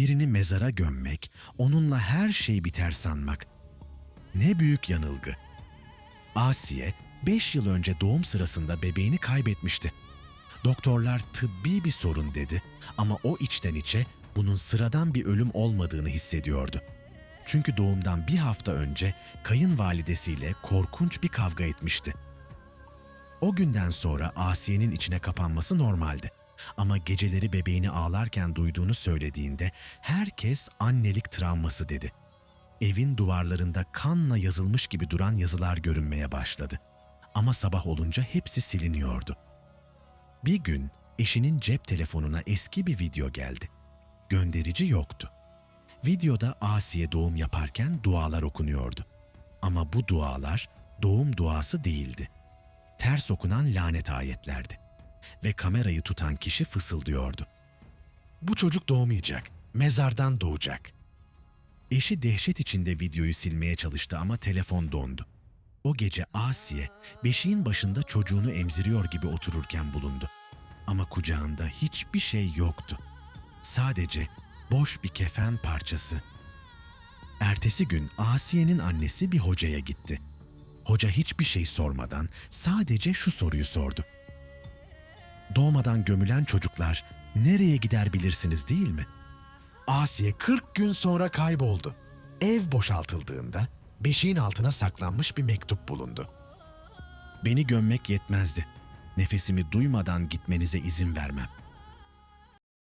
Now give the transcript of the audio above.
Birini mezara gömmek, onunla her şey biter sanmak. Ne büyük yanılgı. Asiye 5 yıl önce doğum sırasında bebeğini kaybetmişti. Doktorlar tıbbi bir sorun dedi ama o içten içe bunun sıradan bir ölüm olmadığını hissediyordu. Çünkü doğumdan bir hafta önce kayınvalidesiyle korkunç bir kavga etmişti. O günden sonra Asiye'nin içine kapanması normaldi. Ama geceleri bebeğini ağlarken duyduğunu söylediğinde herkes annelik travması dedi. Evin duvarlarında kanla yazılmış gibi duran yazılar görünmeye başladı. Ama sabah olunca hepsi siliniyordu. Bir gün eşinin cep telefonuna eski bir video geldi. Gönderici yoktu. Videoda Asiye doğum yaparken dualar okunuyordu. Ama bu dualar doğum duası değildi. Ters okunan lanet ayetlerdi. Ve kamerayı tutan kişi fısıldıyordu. Bu çocuk doğmayacak, mezardan doğacak. Eşi dehşet içinde videoyu silmeye çalıştı ama telefon dondu. O gece Asiye beşiğin başında çocuğunu emziriyor gibi otururken bulundu. Ama kucağında hiçbir şey yoktu. Sadece boş bir kefen parçası. Ertesi gün Asiye'nin annesi bir hocaya gitti. Hoca hiçbir şey sormadan sadece şu soruyu sordu. Doğmadan gömülen çocuklar nereye gider bilirsiniz değil mi? Asiye 40 gün sonra kayboldu. Ev boşaltıldığında beşiğin altına saklanmış bir mektup bulundu. Beni gömmek yetmezdi. Nefesimi duymadan gitmenize izin vermem.